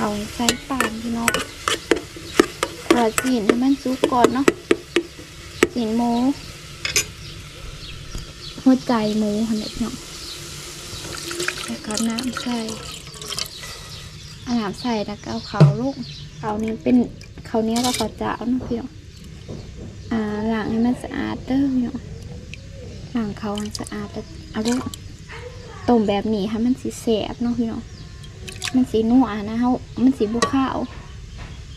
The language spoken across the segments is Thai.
เขาใส่ปานพี่น้องเปิดสีนให้มันสุกก่อนเนาะสีนหมู หัวใจหมูหันเด็กเนาะแล้วก็น้ำใส่อาน้ำใส่แล้วก็เอาเขาลูกเขานี้เป็นเขาเนี้ยวกับเขาเจ้าเนาะพี่น้องอ่าล้างให้มันสะอาดเด้อพี่น้องล้างเขาให้สะอาดแล้วเอาลูกต้มแบบนี้ให้มันสีแสบเนาะพี่น้อง มันสีนัวนะเฮามันสีบุข้าว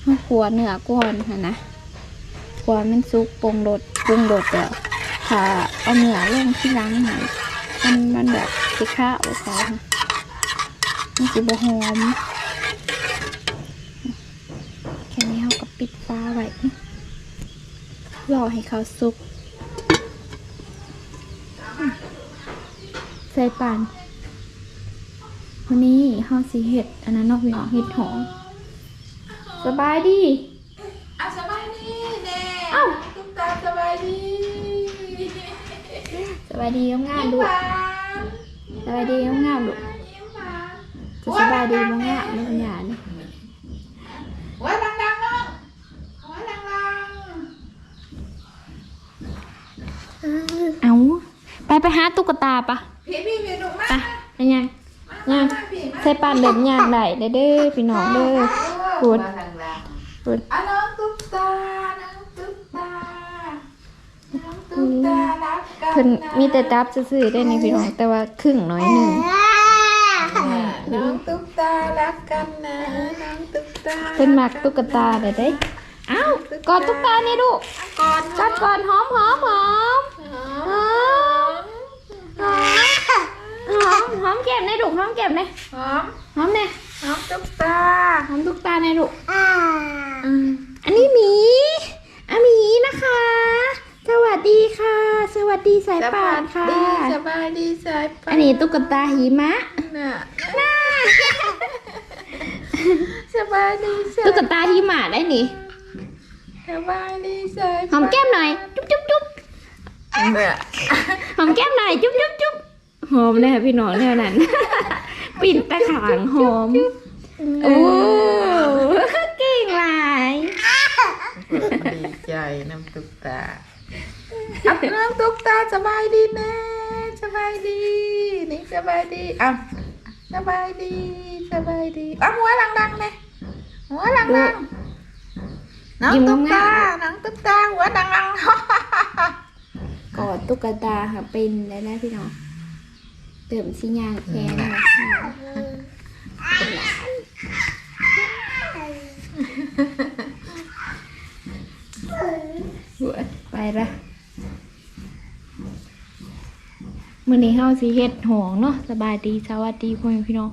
เฮาขัวเนื้อก่อนค่ะนะขัวมันสุกปรุงรสปรุงรสแล้วถ้าเอาเนื้อลงที่ล้างหน่อยมันมันแบบสีข้าวเขาค่ะมันสีบหอมแค่นี้เฮาก็ปิดฟ้าไว้รอให้เขาสุกใส่ปานาสิเห็ดอันนั้นเนอกพี่น้องเห็ดหอมสบายดีอะสบายดีแน่เอ้าตุ๊กตาสบายดีสบายดีงามๆดูหวานสบายดีงามๆดูกจะสบายดีบ่งามไม่ปัญญานี่หัวดังๆน้องหัวดังเอาไปไปหาตุ๊กตาปะพี่พี่พี่หนุ่มมากปไปยังมายังมา ใส่ปานเดิมยางได้เด้อเด้อพี่น้องเด้อพูดหัวดังพูดๆอะน้องตุ๊กตา น้องตุ๊กตา น้องตุ๊กตารักกันเพิ่นนะมีแต่จับซื่อๆได้ในพี่น้องแต่ว่าครึ่งน้อยหนึ่งน้องตุ๊กตารักกันนะน้องตุ๊กตาเพิ่นมักตุ๊กตาเด้อเด้อเอ้ากอดตุ๊กตานี่ลูกก่อนกอดก่อนหอมหอมหอมหอมหอม หอมหอมแก้มในลูกหอมแก้มในหอมหอมเนี่ยหอมตุ๊กตาหอมตุ๊กตาในลูกอืมอันนี้หมีอะหมีนะคะ สวัสดีค่ะ สวัสดีสายป่านค่ะดีสบายดีสายป่านอันนี้ตุ๊กตาหิมะน่ะสบายดีสายตุ๊กตาหิมะได้นี่สบายดีสายหอมแก้มหน่อยจุ๊บจุ๊บจุ๊บเนี่ยหอมแก้มหน่อยจุ๊บจุ๊บจุ๊บ หอมเลยค่ะพี่น้องแนวนั้น ปิ่นตะขางหอม โอ้เก่งหลายดีใจน้ำตุ๊กตาอับน้ำตุ๊กตาสบายดีนะสบายดีนี่สบายดีอะสบายดีสบายดีอะหัวดังๆเลยหัวดังๆน้องตุ๊กตาน้องตุ๊กตาหัวดังๆกอดตุ๊กตาค่ะเป็นแล้วนะพี่น้อง เติมชิยางแค่นี้ไปละมื้อนี้เฮาสิเฮ็ดหองเนาะสบายดีสวัสดีพ่อแม่พี่น้อง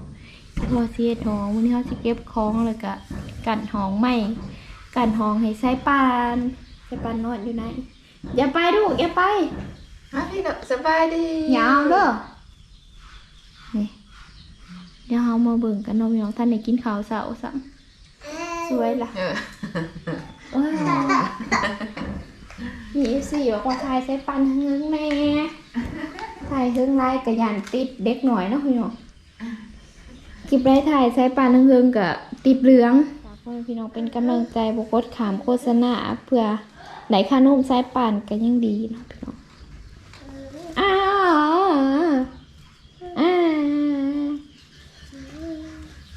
พอสิเฮ็ดหองมื้อนี้เฮาสิเก็บของแล้วก็กันหองใหม่กันหองให้ใส่ปานใส่ปานนอนอยู่ไหนอย่าไปลูกอย่าไปอะพี่หนูสบายดียาวเด้อนี่ เดี๋ยวเรามาเบิ่งกันเนาะพี่น้องท่านได้กินข้าวเสาสั่งสวยล่ะเออว้าวมีสี่บอกว่าทายใช้ปันเฮืองแม่ทายเฮืองไรกะยันติดเด็กหน่อยเนาะพี่น้องคลิปไรถ่ายใช้ปันเฮืองกับติดเหลืองฝากพ่อแม่พี่น้องเป็นกำลังใจบกดขามโฆษณาเพื่อไหนค่านุ่มใช้ปันก็ยังดีเนาะพี่น้อง อ้าวอ่า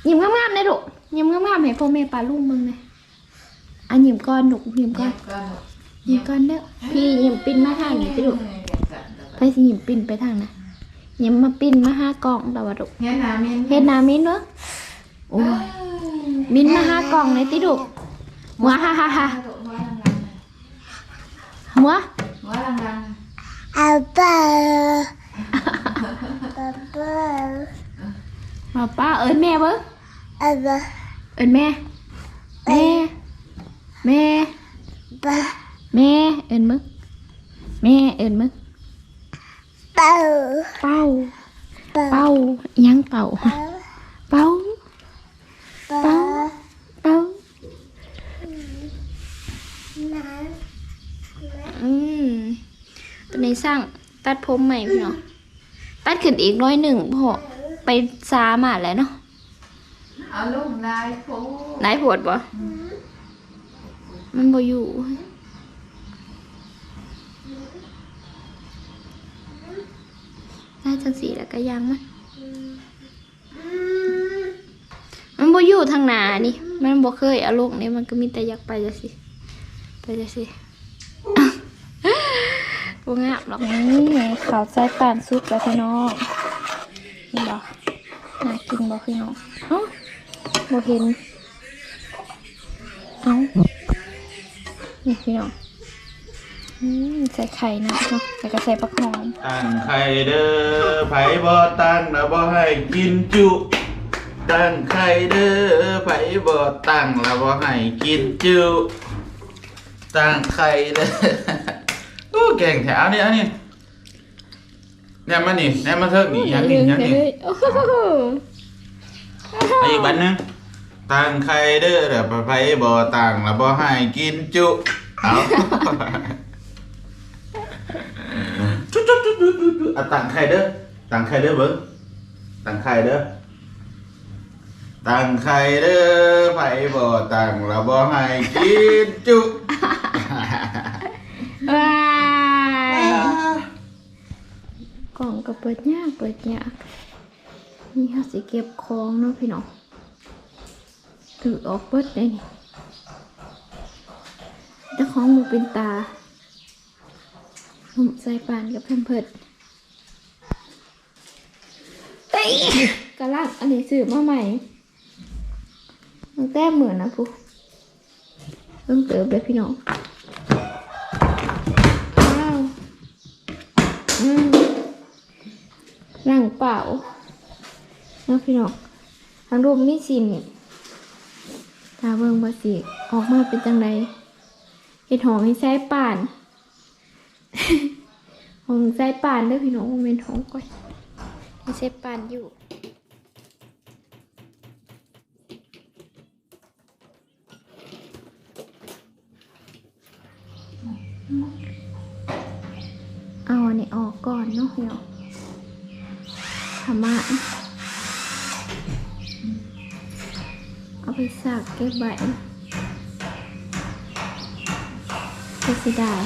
ยิ้มงามๆเลยลูกยิ้มงามๆให้พ่อแม่ปลาลูกมึงเลยอะยิ้มก่อนลูกยิ้มก่อนยิ้มก่อนเด้อพี่ยิ้มปิ้นมาทางนี้สิลูกไปสิยิ้มปิ้นไปทางนะยิ้มมาปิ้นมาหากล่องแต่ว่าลูกเฮ็ดน้ำมินเฮ็ดหนามิ้นเด้อโอ้ยมิ้นมาหากล่องเลยติลูกหัวฮ่าฮ่าฮ่าหัวหัวดังมาป้าเอิญแม่เบิ้ง เอิญแม่ แม่ แม่แม่ เอิญมึงแม่ เอิญมึงเป้าเป้ายังเป่าเป้าเป้าเป้าอืมตอนนี้สร้างตัดผมใหม่พี่เนาะตัดขึ้นอีกน้อยหนึ่งพอไปซามาแล้วเนาะ เอาลงได้โพนายโหดบ่มันบ่อยู่ได้จังสีแล้วก็ยังมันมันบ่อยู่ทางหน้านี่ มันบ่เคยเอาลงนี่มันก็มีแต่อยากไปจังสิไปจังสิบ่งามหรอกนี่ข้าวใส่ป่านซุปแล้วพี่น้องเห็นบ่น่ากินบ่พี่น้องเอ้า บ่เห็น เอานี่พี่น้องอืมใส่ไข่นะเนาะแล้วก็ใส่ปลาหอมตั้งไข่เด้อไผบ่ตั้งแล้วบ่ให้กินจุ ตั้งไข่เด้อไผบ่ตั้งแล้วบ่ให้กินจุ ตั้งไข่เด้อโอ้เก่งแถวนี่อันนี้แนมมานี่แนมมาเถิกนี่ยังนี่ยังนี่โอ้โหเอาอีกบันหนึง ตั้งไข่เด้อเด้อไผบ่ตั้งแล้วบ่ให้กินจุ เอาจุจุจุจุจุจุอะตั้งไข่เด้อตั้งไข่เด้อเบิ่งตั้งไข่เด้อตั้งไข่เด้อไผบ่ตั้งแล้วบ่ให้กินจุว้ายกล่องก็เปิดยากเปิดยากนี่เขาสิเก็บของเนาะพี่น้อง ถือออกเปิดได้นี่แต่ของหมูเป็นตาผมใส่ปานกับเพิ่มเพิดเต้กระลังอันนี้ซื้อมาใหม่มันแต้มเหมือนนะพูเพิ่งเติมเลยพี่น้องว้าวอืมร่างเปล่าเนาะพี่น้องทางรูปมีสิน ตาเบิ่งมาสิออกมาเป็นจังไดเห็ดหองให้ใช้ป่านหองใช้ป่านเด้อพี่น้องโมเมนหองก่อนให้ใช้ป่านอยู่เอาอันนี้ออกก่อนเนาะพี่น้องธรรมะ เอาไปสักเก็บไว้เสียสิดาย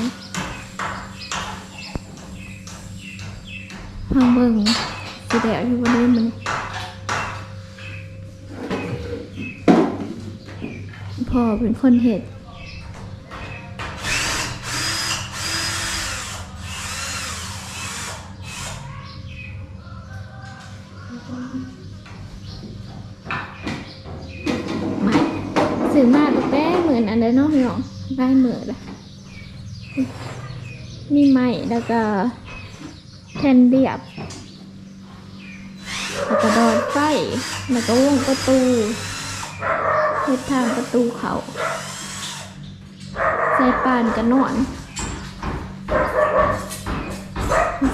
ห้องเบิ่งสิแดวอยู่บนนี้มันพ่อเป็นคนเห็ด ซื้อมาตั้งแต่เหมือนอันเดนเนาะพี่น้องได้เหมือนละมีไม้แล้วก็แทนเรียบแล้วก็ดอดไฟแล้วก็วงประตูเฮ็ดทางประตูเขา ใส่ปานกันนอน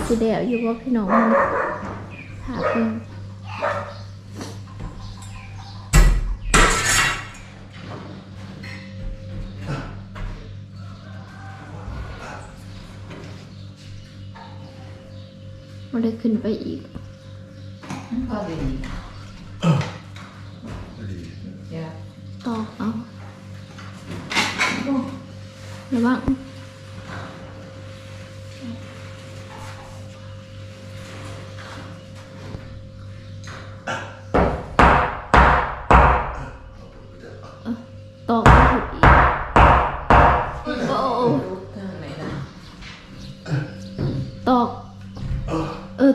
สิเดียวอยู่ว่าพี่น้องมันถาเพิ่ มันเลยขึ้นไปอีก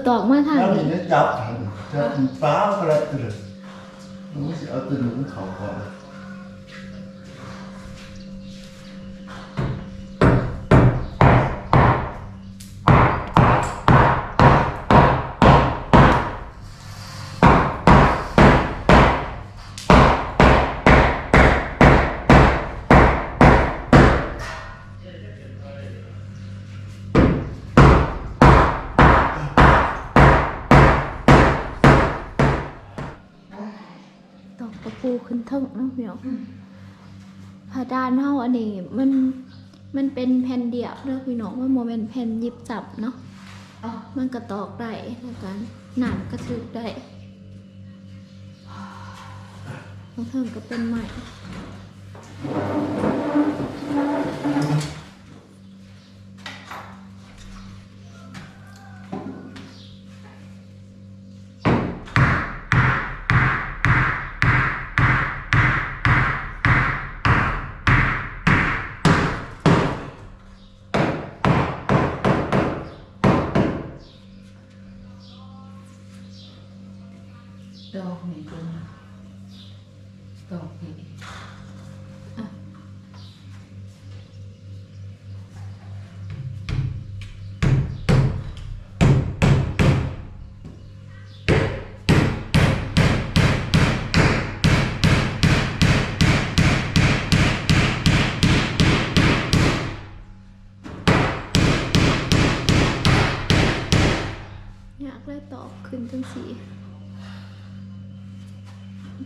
ตอกมาทางนั่นนี่นี้ จะจับหันจับฟ้ากระตือรู้สึกเอาตัวหนุนเข่าก่อน อันนี้มันมันเป็นแผ่นเดียวเด้อพี่น้องมันโมเป็นแผ่นยิบจับเนาะอ๋อมันก็ตอกได้แล้วกันหนามกระทึกได้ของเถิงก็เป็นใหม่ ดอกนี่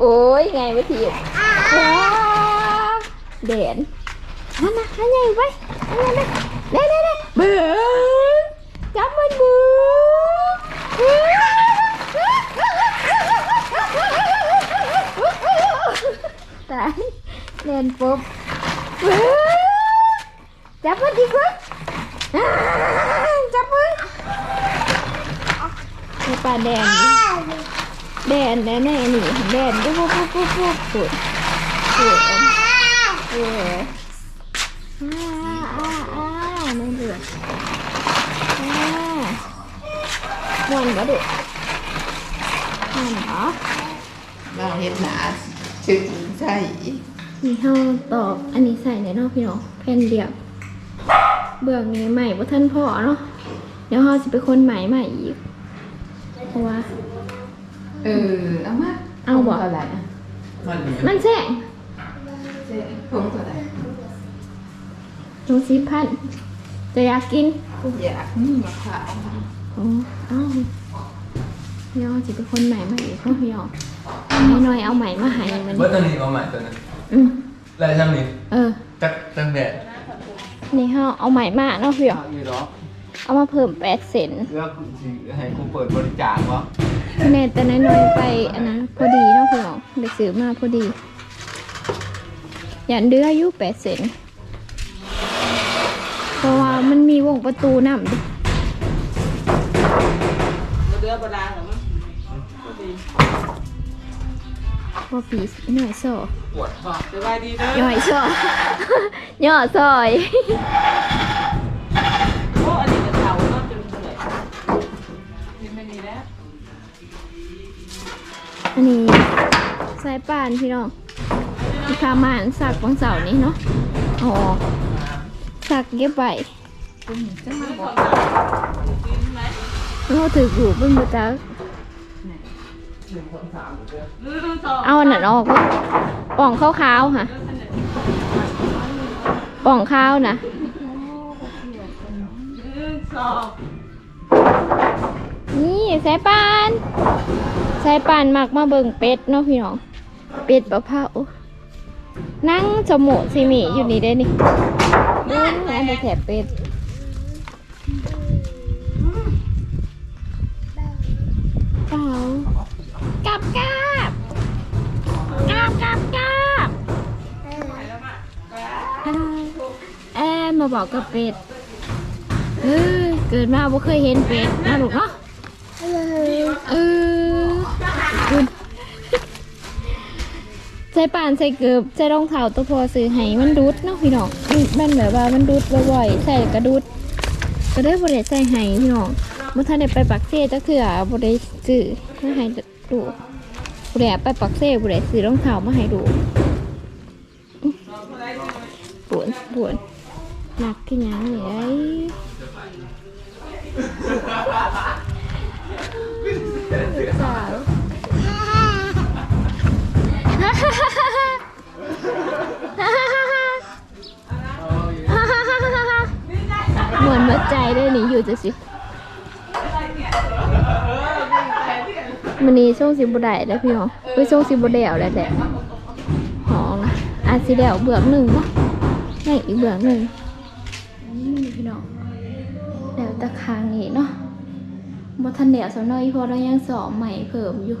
โอ้ยไงวะทีเด่นนั่นนะนั่นไงไปนั่นไงไปเด้เด้เด้เบิ้งจับมันมือตายเล่นปุ๊บบิ้งจับมันดีกว่า ป่าแดนดิแดนแดนในอันนี้แดนปุ๊บปุ๊บปุ๊บปุ๊บปุ๊บปุ๊บปุ๊บเอออ่าอ่าอ่าไม่เดือดอ่าม่วนบ่ดุม่วนเหรอเราเห็นหนาชื่อใช่นี่เฮาตอกอันนี้ใส่ในนอกพี่น้องแผ่นเดียวเบื้องนี้ใหม่บ่ทันพอเนาะเดี๋ยวเฮาสิไปคนใหม่ใหม่อีก เพราะว่า เออ เอามาเอาบ่ผงเท่าไหร่อะ Man är มันแซงเจ๊ผงเท่าไหร่ลงสิพันจะอยากกินอยากนี่มะพร้าวโอ้เอ้าเดี๋ยวจะเป็นคนใหม่มาอีกเขาเดี๋ยวให้หน่อยเอาใหม่มาให้มัน Bớt tao nhìn vào mày tao này อืม Lại xem nhìn เออ Chắc chắc đẹp นี่เฮาเอาใหม่มาเนาะพี่อ๋อ Như đó เอามาเพิ่มแปดเซน Ước thì hãy cùng ปิดบริจาควะแน่แต่น้อยๆไปอันนั้นพอดีเนาะพี่อ๋อได้ซื้อมาพอดียันเดืออายุแปดเซนเพราะว่ามันมีวงประตูน้ำดิเดือบดาเหรอมั้งว่าปีหน่อยซอปวดสบายดีเด้อย่อยซอย่อซอย อันนี้สายป่านพี่น้องที่พามานสักวันเสานี้เนาะอ๋อสักเก็บไว้จะมาบเราถืออยู่บนบัจักลือต้องสอเอาอันนั้นออกบ่ป่องขาวๆค่ะป่องข้าวนะนี่สายป่าน สายป่านมักมาเบิ่งเป็ดเนาะพี่น้อง เป็ดปะเผานั่งจมูกซีหมีอยู่นี่ได้นี่เบิ่งอันแถบเป็ดเปล่ากลับกลับกลับกลับกลับแอมมาบอกกับเป็ดเออเกิดมาบ่เคยเห็นเป็ดนะลูกเนาะเออ คุณใส่ป่านใส่เกือบใส่รองเท้าตัวพอซื้อให้มันดูดเนาะพี่น้องอืมมันแบบว่ามันดูดบ่อยๆใส่กระดูดก็ได้บ่ได้ใส่ให้พี่น้องบ่ทันได้ไปปักเซ่จักเทื่อบ่ได้ซื้อมาให้ดูบ่ได้ไปปักเซ่บ่ได้ซื้อรองเท้ามาให้ดูอื้อปวดปวดหนักขึ้นยังนี่ไอ้สาว เหมือนหัวใจได้หนีอยู่จะสิมันนี้ช่วงสิบได้แล้วพี่หรอเฮ้ยช่วงสิบเดียวแล้วแหละหองนะอาสิเดียวเบือกหนึ่งเนาะให้อีกเบือกหนึ่งนี่พี่น้องแล้วตะคางนี้เนาะบทันเดียวสำน้อยเพอเรายังสอบใหม่เพิ่มอยู่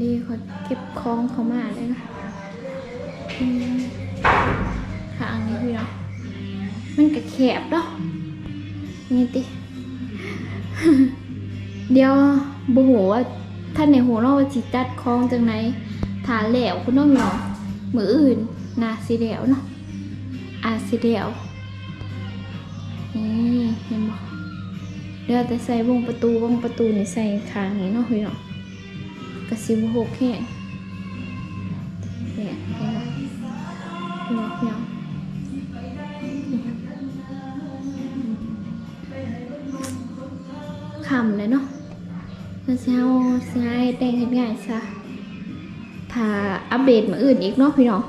นี่เขาเก็บคองเขามาเลยนะอืมคางนี้พี่น้อง มันก็แคบเนาะนี่ติ เดี๋ยวบ่ฮู้ว่าท่านในหูเนาะว่าสิจัดคองจังไหนถาแล้วคุณน้องเนาะมืออื่นนาสิแล้วเนาะอาจสิแล้วนี่เห็นบ่เดี๋ยวแต่ใส่วงประตูวงประตูนี่ใส่ข้างนี้เนาะพี่เนาะก็สิบ่หกแห้ง คำเลยเนาะแล้วสิเฮาสิให้แต่งเฮ็ดง่ายซะถ้าอัปเดตมาอื่นอีกเนาะพี่น้อง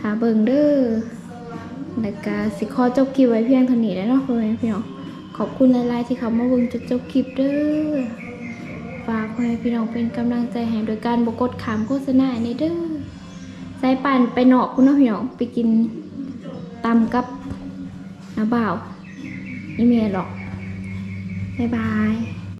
ถ้าเบิ่งเด้อแล้วก็สิขอจบคลิปไว้เพียงเท่านี้แล้วเนาะพ่อแม่พี่น้องขอบคุณหลายๆที่เขามาเบิ่งจนจบคลิปเด้อฝากพ่อแม่พี่น้องเป็นกำลังใจให้โดยการบกดขามโฆษณาในเด้อสายป่นไปนอกคุณเนาะพี่น้องไปกินตำกับน้าบ่าวอีเมลหรอก บ๊ายบาย